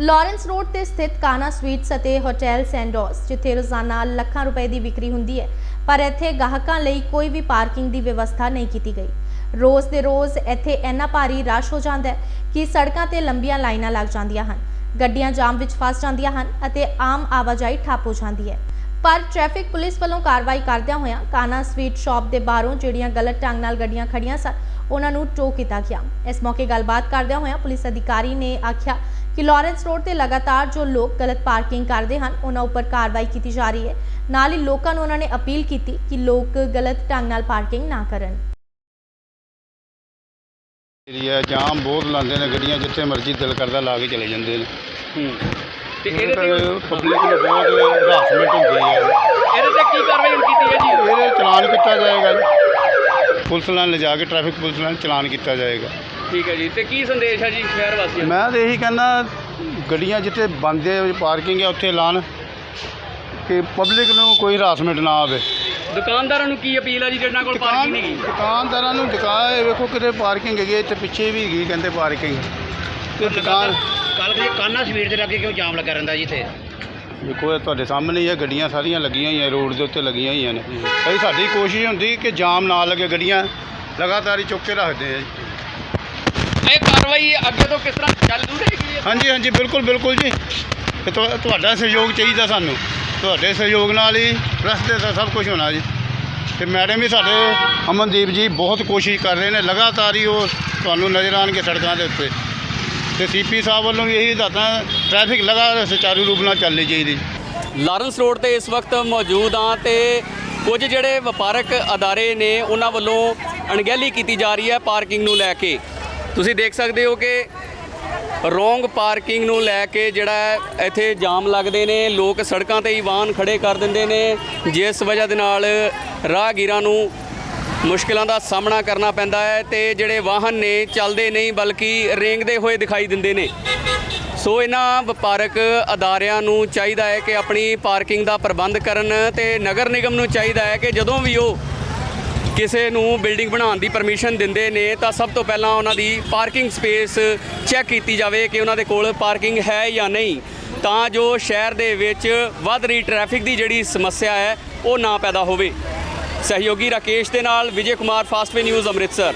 Lawrence road ਤੇ ਸਥਿਤ ਕਾਨਾ ਸਵੀਟਸ ਅਤੇ ਹੋਟਲ ਸੈਂਡੋਸ, ਜਿੱਥੇ ਰੋਜ਼ਾਨਾ ਲੱਖਾਂ ਰੁਪਏ ਦੀ ਵਿਕਰੀ ਹੁੰਦੀ ਹੈ, ਪਰ ਇੱਥੇ ਗਾਹਕਾਂ ਲਈ ਕੋਈ ਵੀ ਪਾਰਕਿੰਗ ਦੀ ਵਿਵਸਥਾ ਨਹੀਂ ਕੀਤੀ ਗਈ। ਰੋਜ਼ ਦੇ ਰੋਜ਼ ਇੱਥੇ ਇੰਨਾ ਭਾਰੀ ਰਸ਼ ਹੋ ਜਾਂਦਾ ਹੈ ਕਿ ਸੜਕਾਂ ਤੇ ਲੰਬੀਆਂ ਲਾਈਨਾਂ ਲੱਗ ਜਾਂਦੀਆਂ ਹਨ, ਗੱਡੀਆਂ ਜਾਮ ਵਿੱਚ ਫਸ ਜਾਂਦੀਆਂ ਹਨ ਅਤੇ ਆਮ ਆਵਾਜਾਈ ਠੱਪ ਹੋ ਜਾਂਦੀ ਹੈ। ਪਰ ਟ੍ਰੈਫਿਕ ਪੁਲਿਸ ਵੱਲੋਂ ਕਾਰਵਾਈ ਕਰਦਿਆਂ ਹੋਇਆਂ ਕਾਨਾ ਸਵੀਟ ਸ਼ਾਪ ਦੇ ਬਾਹਰੋਂ ਜਿਹੜੀਆਂ ਗਲਤ ਢੰਗ ਨਾਲ ਗੱਡੀਆਂ ਖੜੀਆਂ ਸਨ ਉਹਨਾਂ ਨੂੰ ਟੋ ਕੀਤਾ ਗਿਆ। ਇਸ ਮੌਕੇ ਗੱਲਬਾਤ ਕਰਦਿਆਂ ਹੋਇਆਂ ਪੁਲਿਸ ਅਧਿਕਾਰੀ ਨੇ ਆਖਿਆ ਕਿ ਲਾਰੈਂਸ ਰੋਡ ਤੇ ਲਗਾਤਾਰ ਜੋ ਲੋਕ ਗਲਤ ਪਾਰਕਿੰਗ ਕਰਦੇ ਹਨ ਉਹਨਾਂ ਉੱਪਰ ਕਾਰਵਾਈ ਕੀਤੀ ਜਾ ਰਹੀ ਹੈ। ਨਾਲ ਹੀ ਲੋਕਾਂ ਨੂੰ ਉਹਨਾਂ ਨੇ ਅਪੀਲ ਕੀਤੀ ਕਿ ਲੋਕ ਗਲਤ ਢੰਗ ਨਾਲ ਪਾਰਕਿੰਗ ਨਾ ਕਰਨ। ਏਰੀਆ ਜਾਮ ਬਹੁਤ ਲਾਉਂਦੇ ਨੇ ਗੱਡੀਆਂ ਜਿੱਥੇ ਮਰਜ਼ੀ ਦਿਲ ਕਰਦਾ ਲਾ ਕੇ ਚਲੇ ਜਾਂਦੇ ਨੇ। ਹੂੰ। ਤੇ ਇਹਦੇ ਤੇ ਪਬਲਿਕ ਨੂੰ ਬਹੁਤ ਹਰਾਸਮੈਂਟ ਹੁੰਦੀ ਹੈ ਇਹਦੇ ਤੇ ਕੀ ਕਾਰਵਾਈ ਹੁਣ ਕੀਤੀ ਹੈ ਜੀ? ਇਹਦੇ ਚਲਾਨ ਕੀਤਾ ਜਾਏਗਾ ਜੀ। ਪੁਲਿਸ ਨਾਲ ਲਿਜਾ ਕੇ ਟ੍ਰੈਫਿਕ ਪੁਲਿਸ ਨਾਲ ਚਲਾਨ ਕੀਤਾ ਜਾਏਗਾ। ਠੀਕ ਹੈ ਜੀ। ਤੇ ਕੀ ਸੰਦੇਸ਼ ਹੈ ਜੀ ਸ਼ਹਿਰ ਵਾਸੀਆਂ ਨੂੰ? ਮੈਂ ਤਾਂ ਇਹੀ ਕਹਿੰਦਾ ਗੱਡੀਆਂ ਜਿੱਥੇ ਬੰਦ ਹੈ ਪਾਰਕਿੰਗ ਹੈ ਉੱਥੇ ਲਾਣ ਕਿ ਪਬਲਿਕ ਨੂੰ ਕੋਈ ਹਰਾਸਮੈਂਟ ਨਾ ਆਵੇ। ਦੁਕਾਨਦਾਰਾਂ ਨੂੰ ਕੀ ਅਪੀਲ ਹੈ ਜੀ ਜਿਹਨਾਂ ਕੋਲ ਪਾਰਕਿੰਗ ਨਹੀਂ ਦੁਕਾਨਦਾਰਾਂ ਨੂੰ ਦਿਖਾਏ ਵੇਖੋ ਕਿਤੇ ਪਾਰਕਿੰਗ ਹੈਗੀ ਇੱਥੇ ਪਿੱਛੇ ਵੀ ਹੈਗੀ ਕਹਿੰਦੇ ਪਾਰਕਿੰਗ। ਤੇ ਦੁਕਾਨ ਕੱਲ ਦੇ ਕਾਨਾ ਸਵੀਰ ਦੇ ਲੱਗੇ ਕਿਉਂ ਜਾਮ ਲੱਗਾ ਰਹਿੰਦਾ ਜੀ ਇੱਥੇ? ਦੇਖੋ ਇਹ ਤੁਹਾਡੇ ਸਾਹਮਣੇ ਹੀ ਹੈ ਗੱਡੀਆਂ ਸਾਰੀਆਂ ਲੱਗੀਆਂ ਹੋਈਆਂ ਰੋਡ ਦੇ ਉੱਤੇ ਲੱਗੀਆਂ ਹੋਈਆਂ ਨੇ। ਭਾਈ ਸਾਡੀ ਕੋਸ਼ਿਸ਼ ਹੁੰਦੀ ਕਿ ਜਾਮ ਨਾ ਲੱਗੇ ਗੱਡੀਆਂ ਲਗਾਤਾਰ ਹੀ ਚੁੱਕ ਕੇ ਰੱਖਦੇ ਆ ਜੀ। ਇਹ ਕਾਰਵਾਈ ਅੱਗੇ ਤੋਂ ਕਿਸ ਤਰ੍ਹਾਂ ਚੱਲੂ ਰਹੇਗੀ? ਹਾਂਜੀ ਹਾਂਜੀ ਬਿਲਕੁਲ ਬਿਲਕੁਲ ਜੀ। ਤੇ ਤੁਹਾ- ਤੁਹਾਡਾ ਸਹਿਯੋਗ ਚਾਹੀਦਾ ਸਾਨੂੰ। ਤੁਹਾਡੇ ਸਹਿਯੋਗ ਨਾਲ ਹੀ ਰਸਤੇ ਦਾ ਸਭ ਕੁਝ ਹੋਣਾ ਜੀ। ਤੇ ਮੈਡਮ ਵੀ ਸਾਡੇ ਅਮਨਦੀਪ ਜੀ ਬਹੁਤ ਕੋਸ਼ਿਸ਼ ਕਰ ਰਹੇ ਨੇ ਲਗਾਤਾਰ ਹੀ ਉਹ ਤੁਹਾਨੂੰ ਨਜ਼ਰ ਆਉਣਗੇ ਸੜਕਾਂ ਦੇ ਉੱਤੇ। ਤੇ ਸੀਪੀ ਸਾਹਿਬ ਵੱਲੋਂ ਵੀ ਇਹੀ ਹਦਾਇਤਾਂ ਟ੍ਰੈਫਿਕ ਲਗਾਤਾਰ ਸੁਚਾਰੂ ਰੂਪ ਨਾਲ ਚੱਲਣੀ ਚਾਹੀਦੀ। ਲਾਰੈਂਸ ਰੋਡ ਤੇ ਇਸ ਵਕਤ ਮੌਜੂਦ ਹਾਂ ਤੇ ਕੁਝ ਜਿਹੜੇ ਵਪਾਰਕ ਅਦਾਰੇ ਨੇ, ਉਹਨਾਂ ਵੱਲੋਂ ਅਣਗਹਿਲੀ ਕੀਤੀ ਜਾ ਰਹੀ ਹੈ ਪਾਰਕਿੰਗ ਨੂੰ ਲੈ ਕੇ। ਤੁਸੀਂ ਦੇਖ ਸਕਦੇ ਹੋ ਕਿ ਰੋਂਗ ਪਾਰਕਿੰਗ ਨੂੰ ਲੈ ਕੇ ਜਿਹੜਾ ਇੱਥੇ ਜਾਮ ਲੱਗਦੇ ਨੇ, ਲੋਕ ਸੜਕਾਂ ਤੇ ਹੀ ਵਾਹਨ ਖੜੇ ਕਰ ਦਿੰਦੇ ਨੇ। ਜਿਸ ਵਜ੍ਹਾ ਦੇ ਨਾਲ ਰਾਹਗੀਰਾਂ ਨੂੰ ਮੁਸ਼ਕਿਲਾਂ ਦਾ ਸਾਹਮਣਾ ਕਰਨਾ ਪੈਂਦਾ ਹੈ ਤੇ ਜਿਹੜੇ ਵਾਹਨ ਨੇ ਚੱਲਦੇ ਨਹੀਂ ਬਲਕਿ ਰੇਂਗਦੇ ਹੋਏ ਦਿਖਾਈ ਦਿੰਦੇ ਨੇ। ਸੋ ਇਹਨਾਂ ਵਪਾਰਕ ਅਦਾਰਿਆਂ ਨੂੰ ਚਾਹੀਦਾ ਹੈ ਕਿ ਆਪਣੀ ਪਾਰਕਿੰਗ ਦਾ ਪ੍ਰਬੰਧ ਕਰਨ ਤੇ ਨਗਰ ਨਿਗਮ ਨੂੰ ਚਾਹੀਦਾ ਹੈ ਕਿ ਜਦੋਂ ਵੀ ਉਹ ਕਿਸੇ ਨੂੰ ਬਿਲਡਿੰਗ ਬਣਾਉਣ ਦੀ ਪਰਮਿਸ਼ਨ ਦਿੰਦੇ ਨੇ ਤਾਂ ਸਭ ਤੋਂ ਪਹਿਲਾਂ ਉਹਨਾਂ ਦੀ ਪਾਰਕਿੰਗ ਸਪੇਸ ਚੈੱਕ ਕੀਤੀ ਜਾਵੇ ਕਿ ਉਹਨਾਂ ਦੇ ਕੋਲ ਪਾਰਕਿੰਗ ਹੈ ਜਾਂ ਨਹੀਂ। ਤਾਂ ਜੋ ਸ਼ਹਿਰ ਦੇ ਵਿੱਚ ਵੱਧ ਰਹੀ ਟ੍ਰੈਫਿਕ ਦੀ ਜਿਹੜੀ ਸਮੱਸਿਆ ਹੈ, ਉਹ ਨਾ ਪੈਦਾ ਹੋਵੇ। ਸਹਿਯੋਗੀ ਰਾਕੇਸ਼ ਦੇ ਨਾਲ ਵਿਜੇ ਕੁਮਾਰ ਫਾਸਟਵੇ ਨਿਊਜ਼ ਅੰਮ੍ਰਿਤਸਰ।